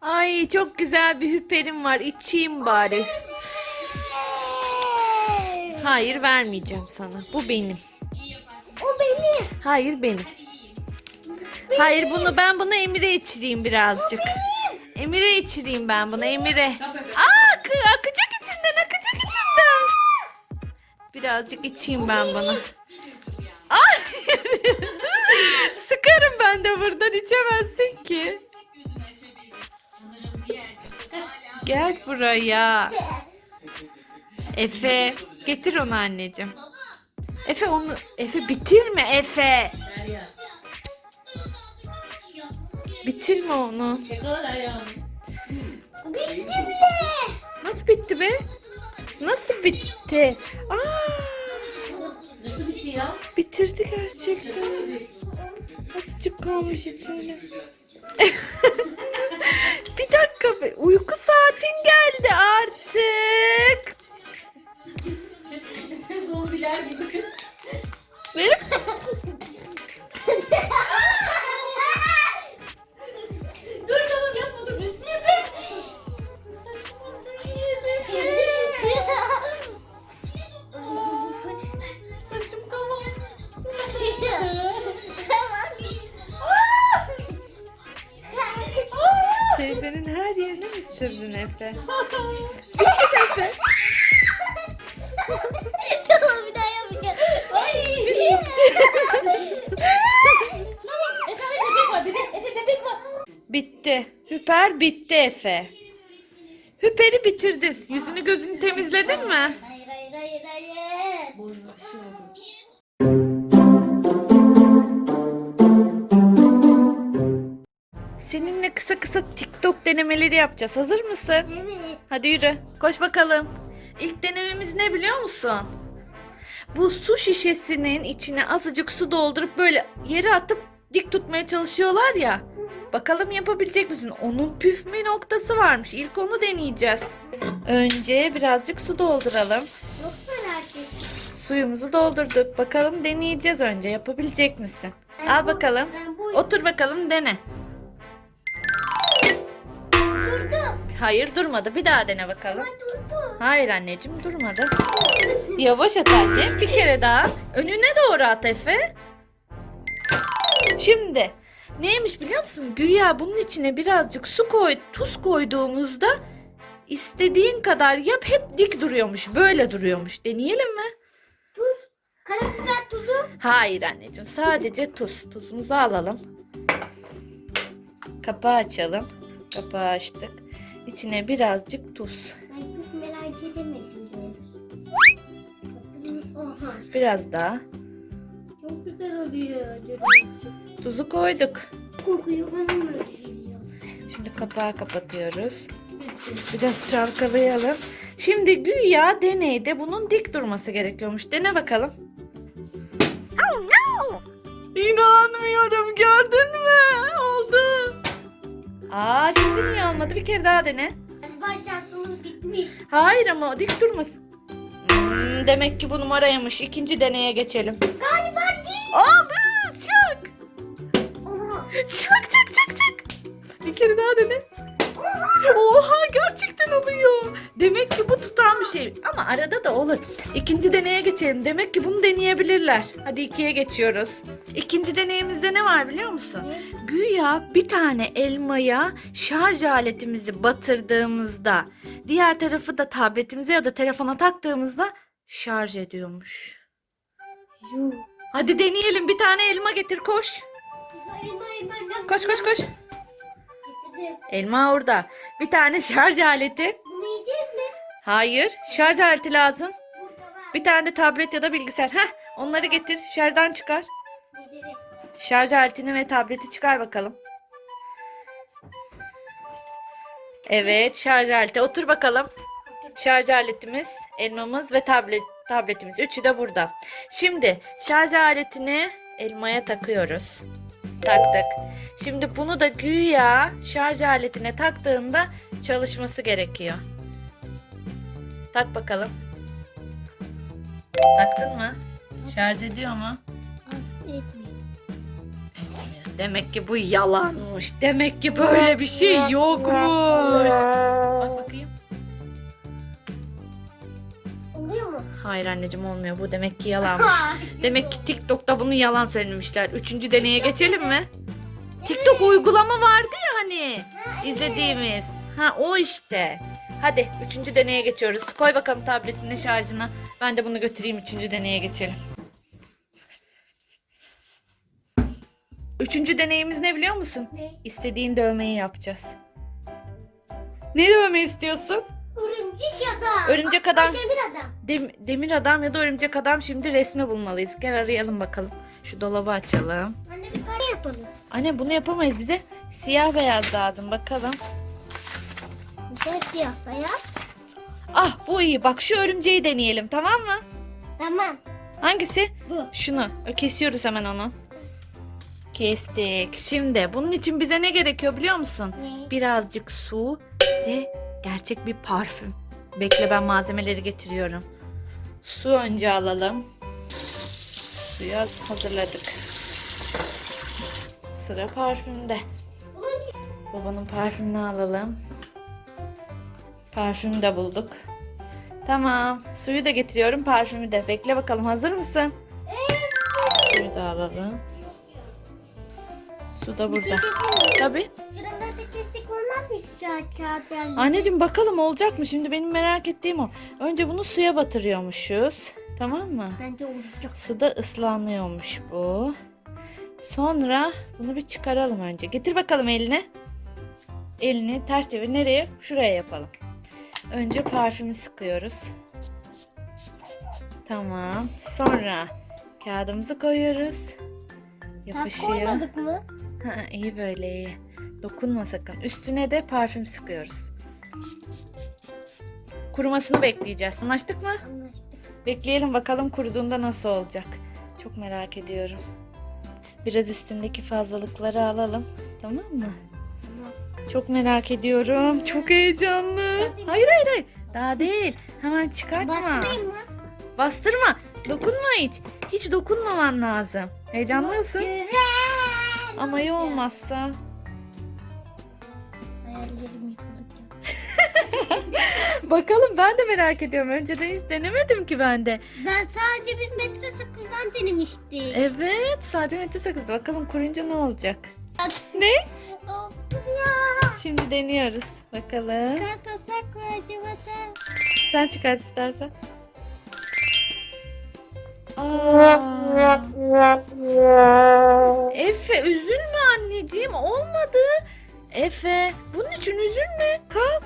Ay çok güzel bir hüperim var. İçeyim bari. Hayır vermeyeceğim sana. Bu benim. O benim. Hayır benim. Hayır bunu ben bunu Emir'e içireyim birazcık. Emir'e içireyim ben bunu Emir'e. Aa akı- akacak Birazcık içeyim ben bunu. Hayır. Sıkarım ben de buradan içemezsin ki. Gel buraya. Efe getir onu anneciğim. Efe onu Efe bitirme Efe. Bitirme onu. Bitti bile. Nasıl bitti be? Nasıl bitti? Aa, Nasıl bitti ya? bitirdi gerçekten. Azıcık kalmış içinde. bir dakika be. Uyku saatin geldi artık. Zombiler sürdün Efe? tamam bir daha yapacağım. Ay. tamam. Efe bebek var bebek. Efe bebek var. Bitti. Hüper bitti Efe. Hüper'i bitirdin. Yüzünü gözünü temizledin mi? Hayır hayır hayır hayır. Boynu şu Seninle kısa kısa TikTok denemeleri yapacağız. Hazır mısın? Evet. Hadi yürü. Koş bakalım. İlk denememiz ne biliyor musun? Bu su şişesinin içine azıcık su doldurup böyle yere atıp dik tutmaya çalışıyorlar ya. Bakalım yapabilecek misin? Onun püf bir noktası varmış. İlk onu deneyeceğiz. Önce birazcık su dolduralım. Çok merak ettim. Suyumuzu doldurduk. Bakalım deneyeceğiz önce. Yapabilecek misin? Al bakalım. Ben bu Otur bakalım dene. Hayır durmadı. Bir daha dene bakalım. Durdu. Hayır anneciğim durmadı. Yavaş at anne. Bir kere daha. Önüne doğru at Efe. Şimdi neymiş biliyor musun? Güya bunun içine birazcık su koy, tuz koyduğumuzda istediğin kadar yap hep dik duruyormuş. Böyle duruyormuş. Deneyelim mi? Tuz. Karabiber tuzu. Hayır anneciğim. Sadece tuz. Tuzumuzu alalım. Kapağı açalım. Kapağı açtık. İçine birazcık tuz. Ben çok merak edemedim. Oha. Biraz daha. Çok güzel oluyor. Tuzu koyduk. Kokuyu bana mı geliyor? Şimdi kapağı kapatıyoruz. Biraz çalkalayalım. Şimdi güya deneyde bunun dik durması gerekiyormuş. Dene bakalım. Aa şimdi niye olmadı? Bir kere daha dene. Galiba şansımız bitmiş. Hayır ama dik durmasın. Hmm, demek ki bu numaraymış. İkinci deneye geçelim. Galiba değil. Oldu. Çak. Oha. Çak çak çak çak. Bir kere daha dene. Oha gerçekten oluyor. Demek ki bu tutan bir şey. Ama arada da olur. İkinci deneye geçelim. Demek ki bunu deneyebilirler. Hadi ikiye geçiyoruz. İkinci deneyimizde ne var biliyor musun? Güya bir tane elmaya şarj aletimizi batırdığımızda diğer tarafı da tabletimize ya da telefona taktığımızda şarj ediyormuş. Yuh. Hadi deneyelim. Bir tane elma getir koş. Hayır hayır ben Koş koş koş. Getirdim. Elma orada. Bir tane şarj aleti. Bunu yiyeceğiz mi? Hayır. Şarj aleti lazım. Bir tane de tablet ya da bilgisayar. Heh, onları getir. Şarjdan çıkar. Şarj aletini ve tableti çıkar bakalım. Evet, şarj aleti. Otur bakalım. Şarj aletimiz, elmamız ve tablet tabletimiz. Üçü de burada. Şimdi şarj aletini elmaya takıyoruz. Taktık. Şimdi bunu da güya şarj aletine taktığında çalışması gerekiyor. Tak bakalım. Taktın mı? Şarj ediyor mu? Etmiyor. Demek ki bu yalanmış. Demek ki böyle bir şey yokmuş. Bak bakayım. Oluyor mu? Hayır anneciğim olmuyor. Bu demek ki yalanmış. Demek ki TikTok'ta bunu yalan söylemişler. Üçüncü deneye geçelim mi? TikTok uygulama vardı ya hani izlediğimiz. Ha o işte. Hadi üçüncü deneye geçiyoruz. Koy bakalım tabletinin şarjına. Ben de bunu götüreyim üçüncü deneye geçelim. Üçüncü deneyimiz ne biliyor musun? Ne? İstediğin dövmeyi yapacağız. Ne dövme istiyorsun? Örümcek adam. Örümcek adam. Demir adam. Dem- demir adam ya da örümcek adam şimdi resmi bulmalıyız. Gel arayalım bakalım. Şu dolabı açalım. Anne bir tane yapalım. Anne bunu yapamayız bize. Siyah beyaz lazım bakalım. Güzel siyah beyaz. Ah bu iyi bak şu örümceği deneyelim tamam mı? Tamam. Hangisi? Bu. Şunu. Kesiyoruz hemen onu. Kestik. Şimdi bunun için bize ne gerekiyor biliyor musun? Ne? Birazcık su ve gerçek bir parfüm. Bekle ben malzemeleri getiriyorum. Su önce alalım. Suyu hazırladık. Sıra parfümde. Babanın parfümünü alalım. Parfümü de bulduk. Tamam. Suyu da getiriyorum. Parfümü de. Bekle bakalım. Hazır mısın? Suyu da alalım. Su da burada. Tabii. Şurada da kesik olmaz mı? Şu kağıt yerleri. Anneciğim bakalım olacak mı? Şimdi benim merak ettiğim o. Önce bunu suya batırıyormuşuz. Tamam mı? Bence olacak. Suda ıslanıyormuş bu. Sonra bunu bir çıkaralım önce. Getir bakalım eline. Elini ters çevir. Nereye? Şuraya yapalım. Önce parfümü sıkıyoruz. Tamam. Sonra kağıdımızı koyuyoruz. Ters Yapışıyor. koymadık mı? Ha, iyi böyle iyi. Dokunma sakın. Üstüne de parfüm sıkıyoruz. Kurumasını bekleyeceğiz. Anlaştık mı? Anlaştık. Bekleyelim bakalım kuruduğunda nasıl olacak. Çok merak ediyorum. Biraz üstündeki fazlalıkları alalım. Tamam mı? Çok merak ediyorum. Çok heyecanlı. Hayır hayır hayır. Daha değil. Hemen çıkartma. Bastırayım mı? Bastırma. Dokunma hiç. Hiç dokunmaman lazım. Heyecanlı mısın? Güzel. Ama iyi olmazsa. Hayallerim yıkılacak. Bakalım ben de merak ediyorum. Önceden hiç denemedim ki ben de. Ben sadece bir metre sakızdan denemiştim. Evet sadece metre sakız. Bakalım kurunca ne olacak? Ne? Olsun ya. Şimdi deniyoruz. Bakalım. Kartosak mı acaba da? Sen çıkart istersen. Aa. Efe üzülme anneciğim olmadı. Efe bunun için üzülme kalk.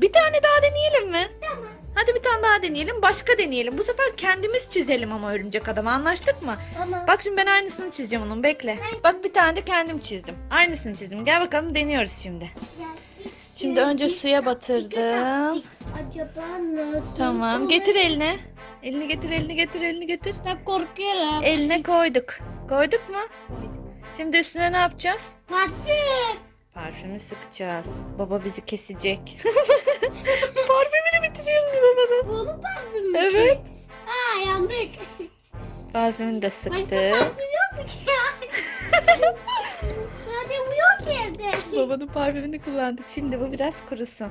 Bir tane daha deneyelim mi? Tamam. Hadi bir tane daha deneyelim başka deneyelim. Bu sefer kendimiz çizelim ama örümcek adamı anlaştık mı? Tamam. Bak şimdi ben aynısını çizeceğim onun bekle. Bak bir tane de kendim çizdim. Aynısını çizdim. Gel bakalım deniyoruz şimdi. Şimdi önce suya batırdım. Acaba nasıl? Tamam getir eline. Elini getir elini getir elini getir. Ben korkuyorum. Eline koyduk. Koyduk mu? Şimdi üstüne ne yapacağız? Parfüm. Parfümü sıkacağız. Baba bizi kesecek. Parfümünü bitiriyoruz babanın. Bu onun parfümü. mü? Evet. Aa yandık. Parfümünü de Başka parfüm yok mu ki ya? Sadece bu yok ki evde. Babanın parfümünü kullandık. Şimdi bu biraz kurusun.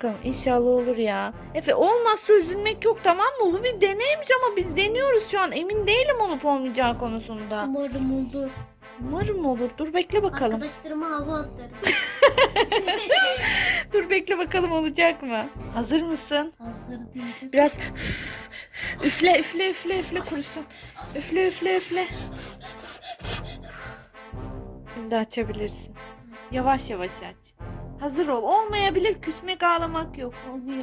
Bakalım inşallah olur ya. Efe olmazsa üzülmek yok tamam mı? Bu bir deneymiş ama biz deniyoruz şu an. Emin değilim olup olmayacağı konusunda. Umarım olur. Umarım olur. Dur bekle bakalım. Arkadaşlarıma hava atarım. Dur bekle bakalım olacak mı? Hazır mısın? Hazır değilim. Biraz üfle üfle üfle üfle kurusun. Üfle üfle üfle. Şimdi açabilirsin. Yavaş yavaş aç. Hazır ol. Olmayabilir. Küsmek ağlamak yok. Oluyor.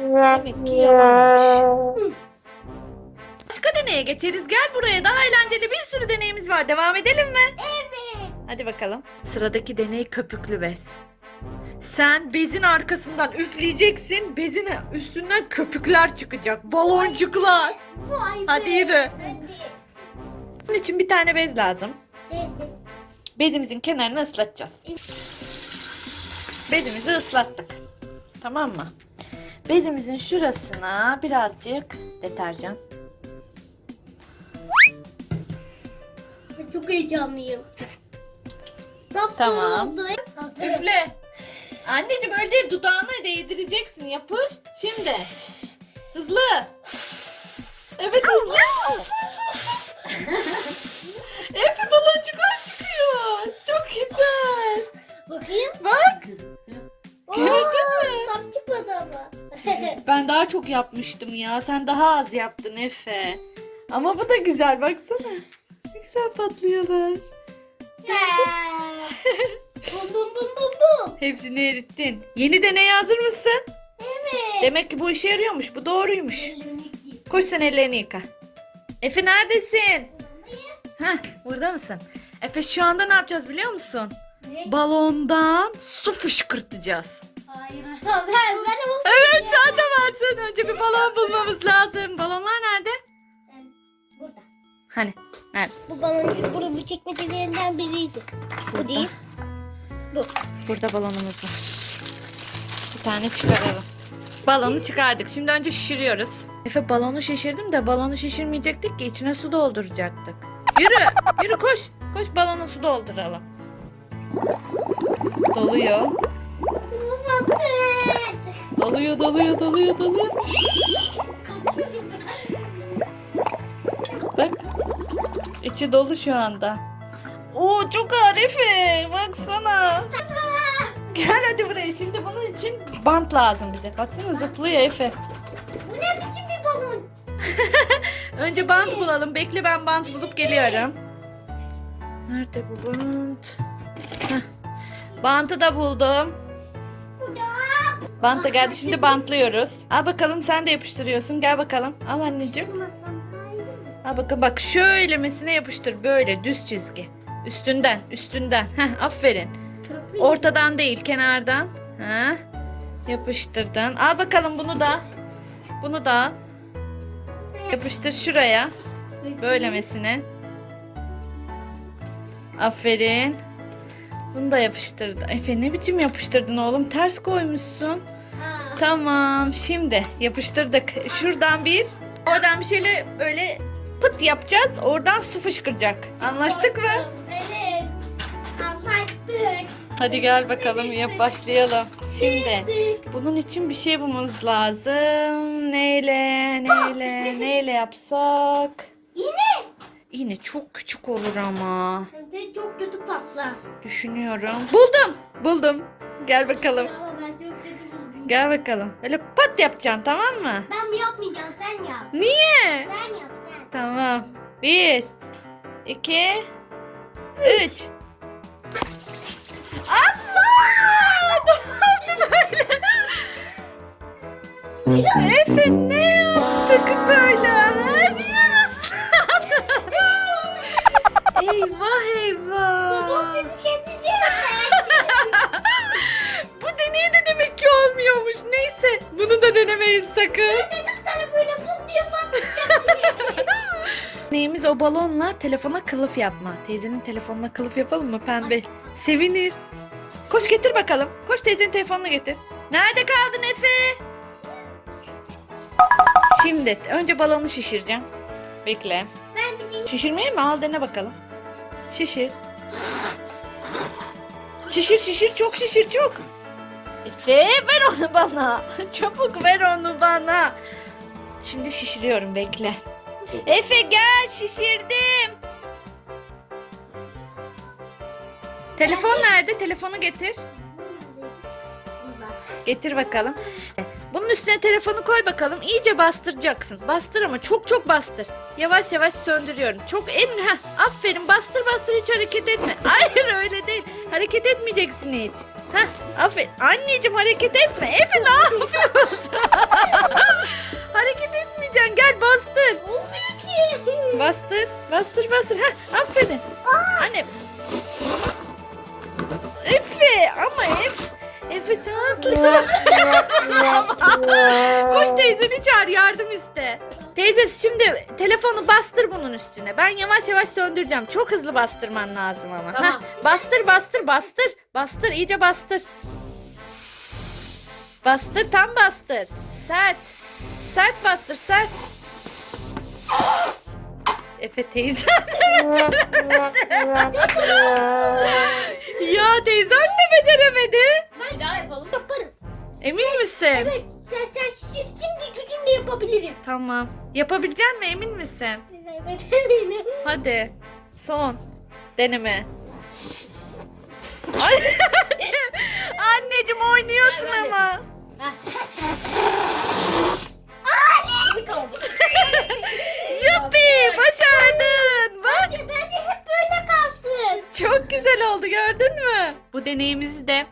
Demek ki yalanmış. Başka deneye geçeriz. Gel buraya. Daha eğlenceli bir sürü deneyimiz var. Devam edelim mi? Evet. Hadi bakalım. Sıradaki deney köpüklü bez. Sen bezin arkasından üfleyeceksin. Bezin üstünden köpükler çıkacak. Baloncuklar. Hadi yürü. Hadi. Bunun için bir tane bez lazım. Evet. Bezimizin kenarını ıslatacağız. bezimizi ıslattık. Tamam mı? Bezimizin şurasına birazcık deterjan. Çok heyecanlıyım. Sapsarı Tamam. oldu. Hazır. Üfle. Anneciğim öyle değil dudağına değdireceksin. Yapış. Şimdi. Hızlı. Evet hızlı. Efe baloncuklar çıkıyor. Çok güzel. Bakayım. Bak. Gördün mü? Tam çıkmadı ama. Ben daha çok yapmıştım ya. Sen daha az yaptın Efe. Ama bu da güzel baksana. Ne güzel patlıyorlar. bum bum bum bum bum. Hepsini erittin. Yeni deneye hazır mısın? Evet. Demek ki bu işe yarıyormuş. Bu doğruymuş. Koş sen ellerini yıka. Efe neredesin? Heh, burada mısın? Efe şu anda ne yapacağız biliyor musun? Ne? Balondan su fışkırtacağız. Hayır. Ben, ben ama Evet sen de varsın. Önce bir balon bulmamız lazım. Balonlar nerede? burada. Hani? Nerede? Bu balon bunun bir çekmecelerinden biriydi. Bu değil. Bu. Burada balonumuz var. Bir tane çıkaralım. Balonu çıkardık. Şimdi önce şişiriyoruz. Efe balonu şişirdim de balonu şişirmeyecektik ki içine su dolduracaktık. Yürü, yürü koş. Koş balona su dolduralım. Doluyor. Doluyor, doluyor, doluyor, doluyor. Bak. İçi dolu şu anda. Oo çok ağır Efe. Baksana. Gel hadi buraya. Şimdi bunun için bant lazım bize. Baksana zıplıyor Efe. Bu ne biçim bir balon? Önce bant bulalım. Bekle ben bant bulup geliyorum. Nerede bu bant? Heh. Bantı da buldum. Bu da. Bant da geldi. Şimdi bantlıyoruz. Al bakalım sen de yapıştırıyorsun. Gel bakalım. Al anneciğim. Al bakalım bak şöyle mesine yapıştır. Böyle düz çizgi. Üstünden, üstünden. Heh, aferin. Ortadan değil, kenardan. Ha? Yapıştırdın. Al bakalım bunu da. Bunu da. Yapıştır şuraya. Böylemesine. Aferin. Bunu da yapıştırdı. Efe ne biçim yapıştırdın oğlum? Ters koymuşsun. Ha. Tamam. Şimdi yapıştırdık. Şuradan bir. Oradan bir şeyle böyle pıt yapacağız. Oradan su fışkıracak. Anlaştık mı? Evet. Anlaştık. Hadi gel bakalım yap başlayalım. Şimdi bunun için bir şey bulmamız lazım. Neyle, neyle, neyle yapsak? Yine. Yine çok küçük olur ama. Hem de çok kötü patlar. Düşünüyorum. Buldum. Buldum. Gel bakalım. Ama ben çok kötü buldum. Gel bakalım. Böyle pat yapacaksın tamam mı? Ben yapmayacağım sen yap. Niye? Sen yap sen. Tamam. Bir, iki, üç. Allah! Ne oldu böyle? Efe ne olmuyormuş. Neyse bunu da denemeyin sakın. Dedim sana böyle bul diye patlayacak diye. Neyimiz o balonla telefona kılıf yapma. Teyzenin telefonuna kılıf yapalım mı pembe? Sevinir. Koş getir bakalım. Koş teyzenin telefonunu getir. Nerede kaldın Efe? Şimdi önce balonu şişireceğim. Bekle. Ben bir. Şişirmeye mi? Al dene bakalım. Şişir. Şişir şişir çok şişir çok. Efe ver onu bana. Çabuk ver onu bana. Şimdi şişiriyorum bekle. Efe gel şişirdim. Telefon nerede? Telefonu getir. Getir bakalım. Bunun üstüne telefonu koy bakalım. İyice bastıracaksın. Bastır ama çok çok bastır. Yavaş yavaş söndürüyorum. Çok en heh, aferin bastır bastır hiç hareket etme. Hayır öyle değil. Hareket etmeyeceksin hiç. Heh, aferin. Anneciğim hareket etme. Efe ne yapıyorsun? hareket etmeyeceksin. Gel bastır. Olmuyor ki. Bastır. Bastır bastır. Heh, aferin. Anne. Efe ama Efe. Efe sana tutar. Koş teyzeni çağır yardım iste. Teyze şimdi telefonu bastır bunun üstüne. Ben yavaş yavaş söndüreceğim. Çok hızlı bastırman lazım ama. Tamam. Heh, bastır bastır bastır. Bastır iyice bastır. Bastır tam bastır. Sert. Sert bastır sert. Efe teyzen de beceremedi. ya teyzen de beceremedi. Bir daha yapalım. Yaparım. Emin misin? Evet. Sen, sen şi- şimdi yapabilirim. Tamam. Yapabilecek mi emin misin? Evet eminim. Hadi. Son. Deneme. Ay, Anneciğim oynuyorsun Ben ama. Yuppi başardın. Bak Bence, bence hep böyle kalsın. çok güzel oldu gördün mü? Bu deneyimizi de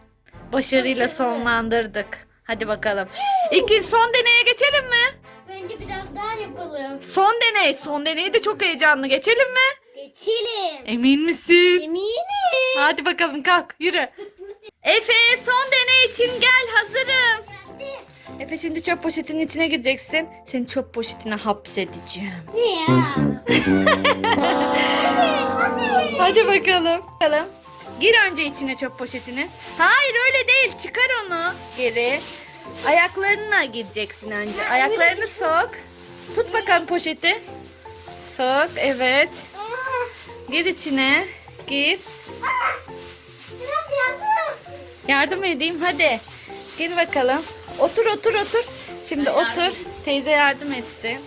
başarıyla sonlandırdık. Hadi bakalım. İki son deneye geçelim mi? Bence biraz daha yapalım. Son deney. Son deney de çok heyecanlı. Geçelim mi? Geçelim. Emin misin? Eminim. Hadi bakalım kalk yürü. Efe son deney için gel hazırım. Hadi. Efe şimdi çöp poşetinin içine gireceksin. Seni çöp poşetine hapsedeceğim. Ne ya? hadi. Hadi bakalım. Bakalım. Gir önce içine çöp poşetini. Hayır öyle değil. Çıkar onu geri. Ayaklarına gireceksin önce. Ayaklarını sok. Tut bakalım poşeti. Sok. Evet. Gir içine. Gir. Yardım. Yardım edeyim hadi. Gir bakalım. Otur otur otur. Şimdi otur. Teyze yardım etsin.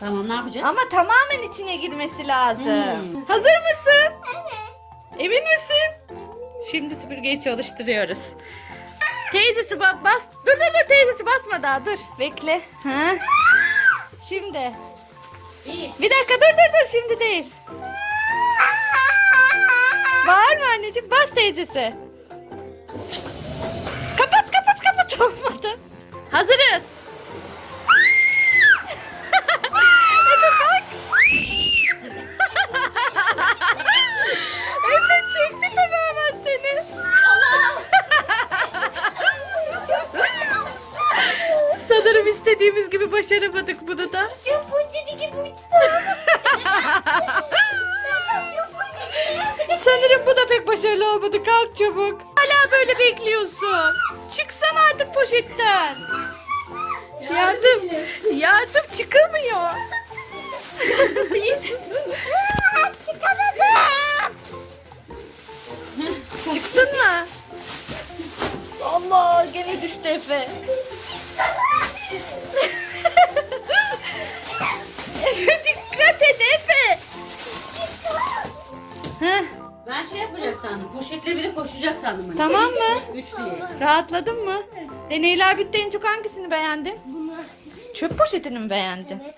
Tamam ne yapacağız? Ama tamamen içine girmesi lazım. Hmm. Hazır mısın? Emin misin? Şimdi süpürgeyi çalıştırıyoruz. Teyzesi ba- bas. Dur dur dur teyzesi basma daha dur. Bekle. Ha. Şimdi. Bir. Bir dakika dur dur dur şimdi değil. Mı anneciğim? Bas teyzesi. Yardım. Yardım çıkamıyor. Çıktın mı? Allah gene düştü Efe. Efe dikkat et Efe. Heh, Ben şey yapacak sandım. Poşetle bile koşacak sandım. Hani. Tamam mı? Üç diye. rahatladın mı? Deneyler bitti en çok hangisini beğendin? Bunu. Çöp poşetini mi beğendin? Evet.